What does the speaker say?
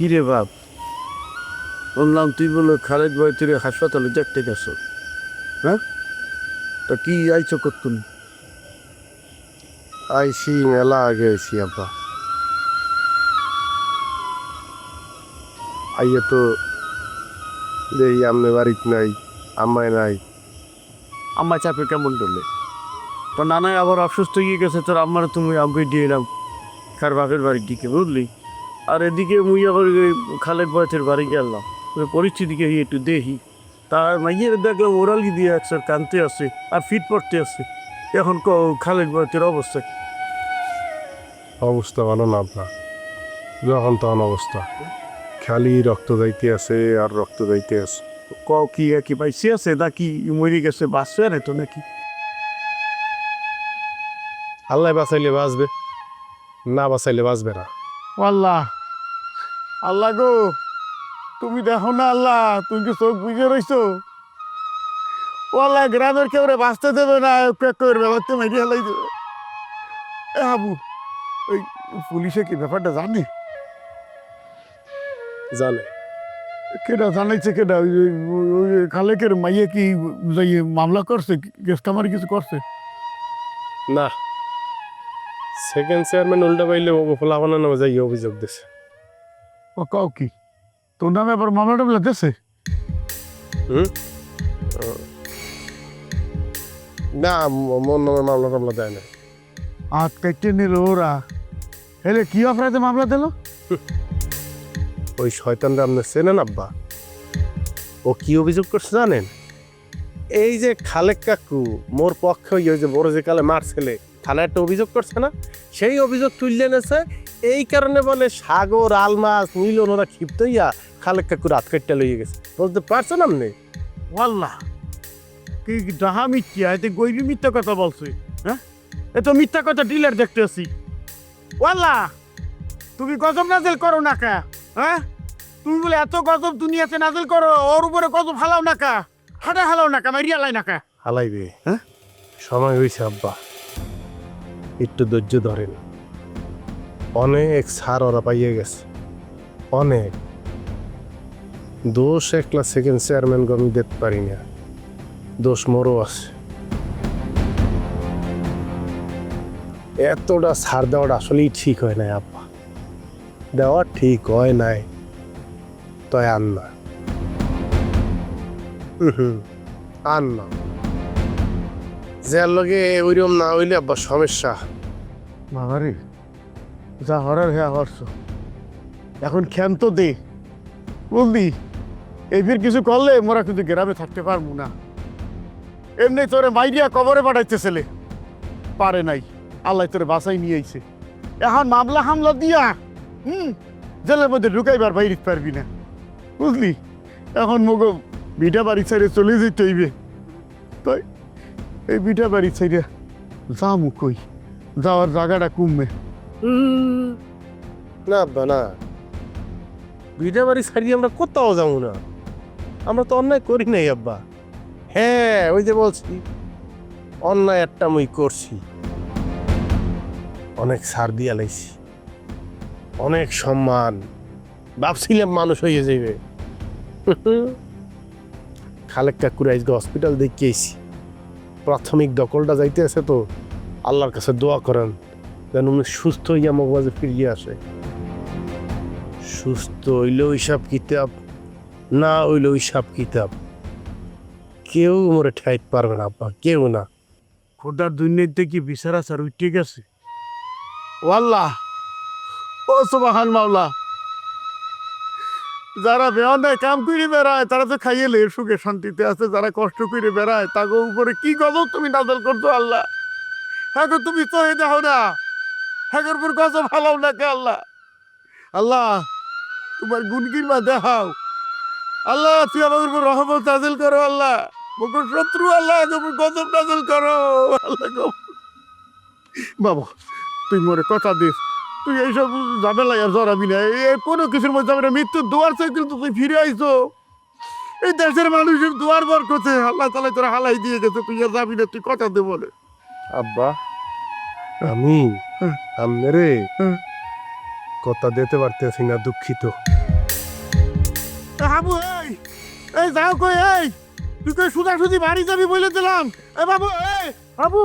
কি রে বাপ? বললাম তুই বলে খালেদ ভাই তুই হাসপাতালে দেখতে গেছ। হ্যাঁ? তা কি আইছো করতুন আইসি মেলা আগে আইসি আব্বা। আইয়ে তো দেখি আমনে বাড়িতে নাই আম্মাই নাই। আমার চাপে কেমন ডলে তো নানাই আবার অসুস্থ হয়ে গেছে তোর আমার তুমি আমাকে দিয়ে এলাম খার বাপের বাড়ির দিকে বুঝলি? আর এদিকে মুই আবার খালেদ বয়সের বাড়ি গেলাম। পরিস্থিতিকে একটু দেখি। তার মাইয়ের দেখলাম ওরালি দিয়ে একসাথে কানতে আছে আর ফিট পড়তে আছে এখন ক- খালেদ বয়সের অবস্থা কি? অবস্থা ভালো না আপনার? যখন তখন অবস্থা। খালি রক্ত যাইতে আছে আর রক্ত যাইতে আছে। ক কি কি পাইছে আছে নাকি মরে গেছে বাঁচছে না তো নাকি? আল্লাহ বাঁচাইলে বাঁচবে না বাঁচাইলে বাঁচবে না। আল্লাহ আল্লাহ গো তুমি দেখো না আল্লাহ তুমি কি চোখ বুঝে রইছো? ও আল্লাহ গ্রামের কেউ বাঁচতে দেবে না পেক করে ব্যাপারটা মেরে হেলাই দেবে। হাবু ওই পুলিশে কি ব্যাপারটা জানে? জানে। কেটা জানাইছে কেটা ওই খালেকের মাইয়ে কি মামলা করছে কেস কামারি কিছু করছে? না। সেকেন্ড চেয়ারম্যান উল্টা পাইলে ও ফলাফানা নামে যাই অভিযোগ দিছে। ও কাউ কি? তোর নামে আবার মামলা টামলা দেছে? না ম- মোর নামে মামলা টামলা দেয় না হাত কেটে নিল ওরা হেলে কি অপরাধে মামলা দিল? ওই শয়তানরা আপনি চেনেন আব্বা? ও কি অভিযোগ করছে জানেন? এই যে খালেক কাকু মোর পক্ষে ওই যে বড় যে কালে মার ছেলে থানায় একটা অভিযোগ করছে না? সেই অভিযোগ তুললে এনেছে এই কারণে বলে সাগর আলমাস মিলন ওরা ক্ষিপ্ত হইয়া খালেক কাকু রাত কাটটা লইয়ে গেছে। বলতে পারছেন আপনি? ওয়াল্লাহ কি ডাহা মিথ্যা এতে গৈরি মিথ্যা কথা বলছে হ্যাঁ? এ তো মিথ্যা কথা ডিলার দেখতে আসি ওয়াল্লাহ তুমি গজব নাজেল করো না কা হ্যাঁ? তুমি বলে এত গজব দুনিয়াতে নাজেল করো ওর উপরে গজব হালাও না কা হাঁটা হালাও না কা মারিয়া লাই না কা। হালাইবে। হ্যাঁ? সময় হয়েছে আব্বা। একটু ধৈর্য ধরেন। অনেক সার ওরা পাইয়ে গেছে। অনেক। দোষ একলা সেকেন্ড চেয়ারম্যান আমি দেখতে পারি না। দোষ মোরও আছে। এতটা ছাড় দেওয়াটা আসলেই ঠিক হয় নাই, আব্বা। দেওয়া ঠিক হয় নাই। তাই আন না। হুম আন না। যার লগে ওইরকম না হইলে আব্বা সমস্যা। যা হরার হ্যাঁ হরছ এখন খেন তো দে। বুঝলি এই ফির কিছু করলে মোরা কিন্তু গ্রামে থাকতে পারব না। এমনি তোরে মাইরিয়া কবরে পাঠাইতে ছেলে। পারে নাই। আল্লাহ তোরে বাসাই নিয়ে আইছে। এখন মামলা হামলা দিয়া, হুম, জেলের মধ্যে ঢুকাইবার বাইরে পারবি না। বুঝলি? এখন মগ বিটা বাড়ি ছেড়ে চলে যেতে হইবে। তাই এই বিটা বাড়ি ছেড়ে যামু কই? যাওয়ার জায়গাটা কমবে। না আব্বা, না। বিটা বাড়ি ছাড়িয়ে আমরা কোথাও যাব না। আমরা তো অন্যায় করি নাই আব্বা। হ্যাঁ ওই যে বলছি, অন্যায় একটা মুই করছি। অনেক সার দিয়া লাইছি। অনেক সম্মান। ভাবছিলাম মানুষ হয়ে যাবে খালেক কাকুর আজকে হসপিটাল দেখিয়েছি প্রাথমিক দখলটা যাইতে আছে তো, আল্লাহর কাছে দোয়া করেন। যেন উনি সুস্থ হইয়া মগবাজে ফিরিয়ে আসে। সুস্থ হইলেও হিসাব কিতাব না হইলেও হিসাব কিতাব। কেউ মরে ঠাইতে পারবে না আব্বা কেউ না। খোদার দুর্নীতিতে কি বিচার আচার উঠে গেছে? ও আল্লাহ ও সুবাহান মাওলা। যারা বেয়ানায় কাম করে বেড়ায় তারা তো খাইয়ে লে সুখে শান্তিতে আছে যারা কষ্ট করে বেড়ায় তাকে উপরে কি গজব তুমি নাজল করছ আল্লাহ? হ্যাঁ তুমি তো দেখো না। গো, উপর গজব হালাও না কে আল্লাহ? আল্লাহ তোমার গুনগির মা দেখাও। আল্লাহ তুই আমার উপর রহমত নাজিল করো আল্লাহ। মুকুর শত্রু আল্লাহ তোমার গজব নাজিল করো। আল্লাহ। বাবা তুই মোরে কথা দিস। তুই এইসব ঝামেলায় আর জড়াবি না। এ কোনো কিছুর মধ্যে যাবে না মৃত্যুর দুয়ার চাই কিন্তু তুই ফিরে আইছো। এই দেশের মানুষের দুয়ার বর করছে আল্লাহ তালা তোরা হালাই দিয়ে গেছে। তুই আর যাবি না তুই কথা দে বলে। আব্বা আমি? আমনেরে? কথা দিতে পারতেছি না দুঃখিত। হাবু এই এই যাও কই এই তুই তো সুদা সুদি বাড়ি যাবি বলে দিলাম। এ বাবু এই হাবু!